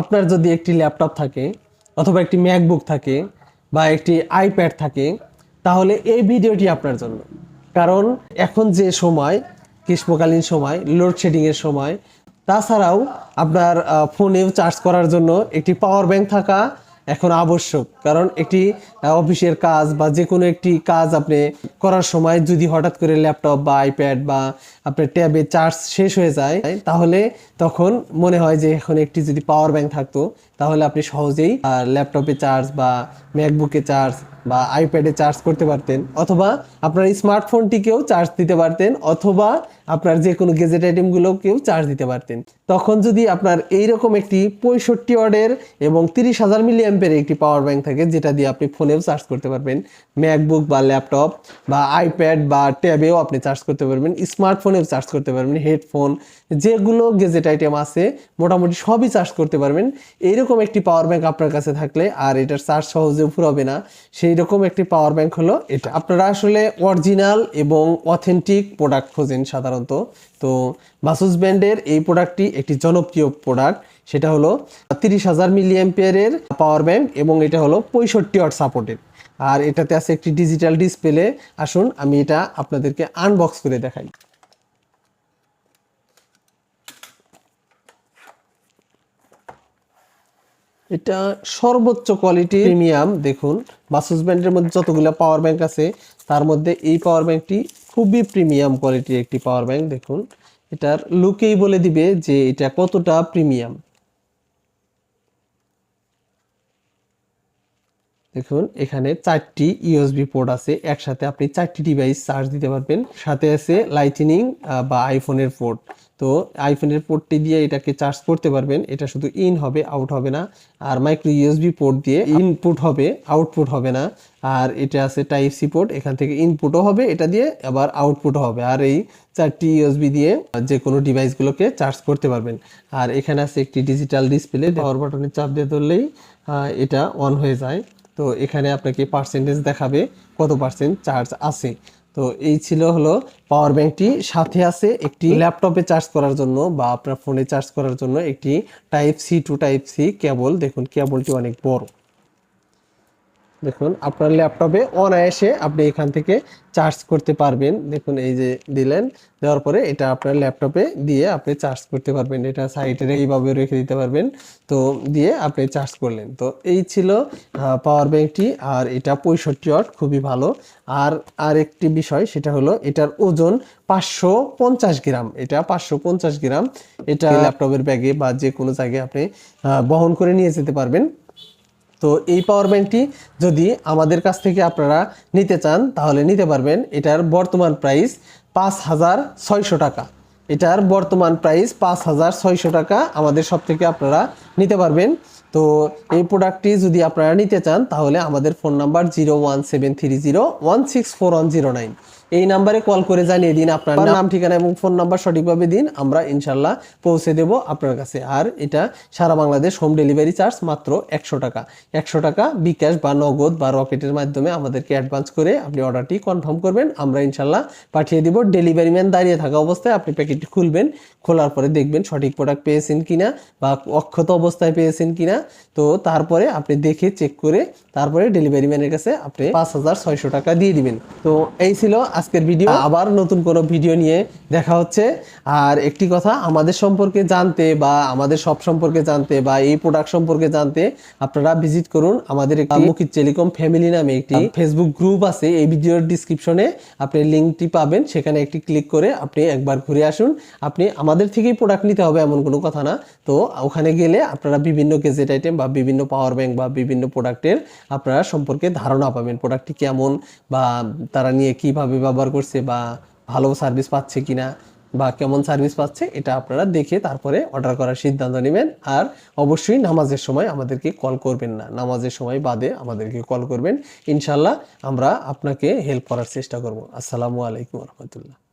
আপনার যদি একটি ল্যাপটপ থাকে অথবা একটি ম্যাকবুক থাকে বা একটি আইপ্যাড থাকে, তাহলে এই ভিডিওটি আপনার জন্য। কারণ এখন যে সময়, গ্রীষ্মকালীন সময় লোডশেডিংয়ের সময়, তাছাড়াও আপনার ফোনেও চার্জ করার জন্য একটি পাওয়ার ব্যাঙ্ক থাকা এখন আবশ্যক। কারণ একটি অফিসের কাজ বা যে কোনো একটি কাজ আপনি করার সময় যদি হঠাৎ করে ল্যাপটপ বা আইপ্যাড বা আপনার ট্যাবে চার্জ শেষ হয়ে যায়, তাহলে তখন মনে হয় যে এখন একটি যদি পাওয়ার ব্যাংক থাকতো, তাহলে আপনি সহজেই ল্যাপটপে চার্জ বা ম্যাকবুকে চার্জ বা আইপ্যাডে চার্জ করতে পারতেন। অথবা আপনার স্মার্টফোনটিকেও চার্জ দিতে পারতেন। অথবা আপনার যে কোনো গেজেট আইটেমগুলোকেও চার্জ দিতে পারতেন। তখন যদি আপনার এইরকম একটি পঁয়ষট্টি ওয়ার্ডের এবং তিরিশ হাজার মিলি অ্যাম্পের একটি পাওয়ার ব্যাংক থাকে, যেটা দিয়ে আপনি ফোনেও চার্জ করতে পারবেন। ম্যাকবুক বা ল্যাপটপ বা আইপ্যাড বা ট্যাবেও আপনি চার্জ করতে পারবেন। স্মার্টফোনেও চার্জ করতে পারবেন। হেডফোন যেগুলো গেজেট আইটেম আছে, মোটামুটি সবই চার্জ করতে পারবেন। এইরকম একটি পাওয়ার ব্যাংক আপনার কাছে থাকলে আর এটার চার্জ সহজে ফুরাবে না। সেই রকম একটি পাওয়ার ব্যাংক হলো এটা। আপনারা আসলে অরিজিনাল এবং অথেন্টিক প্রোডাক্ট খোঁজেন সাধারণত। তো বাসুস ব্র্যান্ডের এই প্রোডাক্টটি একটি জনপ্রিয় প্রোডাক্ট। সেটা হলো তিরিশ হাজার মিলি এম্পিয়ারের পাওয়ার ব্যাংক এবং এটা হলো পঁয়ষট্টি ওয়াট সাপোর্টেড আর এটাতে আছে একটি ডিজিটাল ডিসপ্লে। আসুন আমি এটা আপনাদেরকে আনবক্স করে দেখাই। এটা সর্বোচ্চ কোয়ালিটি প্রিমিয়াম দেখুন বাসুস ব্র্যান্ডের মধ্যে যতগুলো পাওয়ার ব্যাংক আছে, তার মধ্যে এই পাওয়ার ব্যাংকটি খুবই প্রিমিয়াম কোয়ালিটির একটি পাওয়ার ব্যাংক দেখুন। এটার লুকেই বলে দিবে যে এটা কতটা প্রিমিয়াম দেখুন, এখানে চারটি ইউএসবি পোর্ট আছে, একসাথে আপনি চারটি ডিভাইস চার্জ দিতে পারবেন। সাথে আছে লাইটিনিং বা আইফোনের পোর্ট তো আইফোনের পোর্টটি দিয়ে এটাকে চার্জ করতে পারবেন। এটা শুধু ইন হবে আউট হবে না। আর মাইক্রো ইউএসবি পোর্ট দিয়ে ইনপুট হবে আউটপুট হবে না। আর এটা আছে টাইপ সি পোর্ট এখান থেকে ইনপুটও হবে, এটা দিয়ে আবার আউটপুটও হবে। আর এই চারটি ইউএসবি দিয়ে যে কোনো ডিভাইসগুলোকে চার্জ করতে পারবেন। আর এখানে আছে একটি ডিজিটাল ডিসপ্লে পাওয়ার বাটনে চাপ দিয়ে ধরলেই এটা অন হয়ে যায়। তো এখানে আপনাকে পার্সেন্টেজ দেখাবে কত পার্সেন্ট চার্জ আছে। তো এই ছিল হলো পাওয়ার ব্যাংকটি সাথে আছে একটি ল্যাপটপে চার্জ করার জন্য বা আপনার ফোনে চার্জ করার জন্য একটি type C to type C cable দেখুন কেবলটি অনেক বড়। দেখুন আপনার ল্যাপটপে অনায়াসে আপনি এখান থেকে চার্জ করতে পারবেন। দেখুন এই যে দিলেন দেওয়ার পরে এটা আপনার ল্যাপটপে দিয়ে আপনি চার্জ করতে পারবেন। এটা সাইডে এইভাবে রেখে দিতে পারবেন। তো দিয়ে আপনি চার্জ করলেন। তো এই ছিল পাওয়ার ব্যাংকটি আর এটা পঁয়ষট্টি ওয়াট খুবই ভালো। আর আর একটি বিষয় সেটা হলো এটার ওজন পাঁচশো পঞ্চাশ গ্রাম। এটা পাঁচশো পঞ্চাশ গ্রাম। এটা ল্যাপটপের ব্যাগে বা যে কোনো জায়গায় আপনি বহন করে নিয়ে যেতে পারবেন। তো এই পাওয়ার ব্যাংকটি যদি আমাদের কাছ থেকে আপনারা নিতে চান, তাহলে নিতে পারবেন। এটার বর্তমান প্রাইস পাঁচ হাজার ছয়শো টাকা। এটার বর্তমান প্রাইস পাঁচ হাজার ছয়শো টাকা আমাদের সব থেকে আপনারা নিতে পারবেন। তো এই প্রোডাক্টটি যদি আপনারা নিতে চান, তাহলে আমাদের phone number zero one seven three zero one six four one zero nine এই নাম্বারে কল করে জানিয়ে দিন আপনার নাম ঠিকানা এবং ফোন নাম্বার সঠিকভাবে দিন আমরা ইনশাল্লাহ পৌঁছে দেব আপনার কাছে। আর এটা সারা বাংলাদেশ হোম ডেলিভারি চার্জ মাত্র একশো টাকা। একশো টাকা বিকাশ বা নগদ বা রকেটের মাধ্যমে আমাদেরকে অ্যাডভান্স করে আপনি অর্ডারটি কনফার্ম করবেন আমরা ইনশাল্লাহ পাঠিয়ে দিব। ডেলিভারি ম্যান দাঁড়িয়ে থাকা অবস্থায় আপনি প্যাকেটটি খুলবেন খোলার পরে দেখবেন সঠিক প্রোডাক্ট পেয়েছেন কিনা বা অক্ষত অবস্থায় পেয়েছেন কিনা। তো তারপরে আপনি দেখে চেক করে তারপরে ডেলিভারি ম্যানের কাছে আপনি পাঁচ হাজার ছয়শো টাকা দিয়ে দিবেন। তো এই ছিল আজকের ভিডিও। আবার নতুন কোনো ভিডিও নিয়ে দেখা হচ্ছে। আর একটি কথা, আমাদের সম্পর্কে জানতে বা আমাদের সব সম্পর্কে জানতে বা এই প্রোডাক্ট সম্পর্কে জানতে আপনারা ভিজিট করুন আমাদের মুখিত টেলিকম ফ্যামিলি নামে একটি ফেসবুক গ্রুপ আছে। এই ভিডিওর ডিসক্রিপশনে আপনি লিঙ্কটি পাবেন। সেখানে একটি ক্লিক করে আপনি একবার ঘুরে আসুন। আপনি আমাদের থেকেই প্রোডাক্ট নিতে হবে এমন কোনো কথা না। তো ওখানে গেলে আপনারা বিভিন্ন গেজেট আইটেম বা বিভিন্ন পাওয়ার ব্যাংক বা বিভিন্ন প্রোডাক্টের আপনারা সম্পর্কে ধারণা পাবেন। প্রোডাক্টটি কেমন বা তারা নিয়ে কীভাবে ব্যবহার করছে বা ভালো সার্ভিস পাচ্ছে কিনা বা কেমন সার্ভিস পাচ্ছে, এটা আপনারা দেখে তারপরে অর্ডার করার সিদ্ধান্ত নেবেন। আর অবশ্যই নামাজের সময় আমাদেরকে কল করবেন না। নামাজের সময় বাদে আমাদেরকে কল করবেন। ইনশাল্লাহ আমরা আপনাকে হেল্প করার চেষ্টা করব। আসসালামু আলাইকুম রহমতুল্লাহ।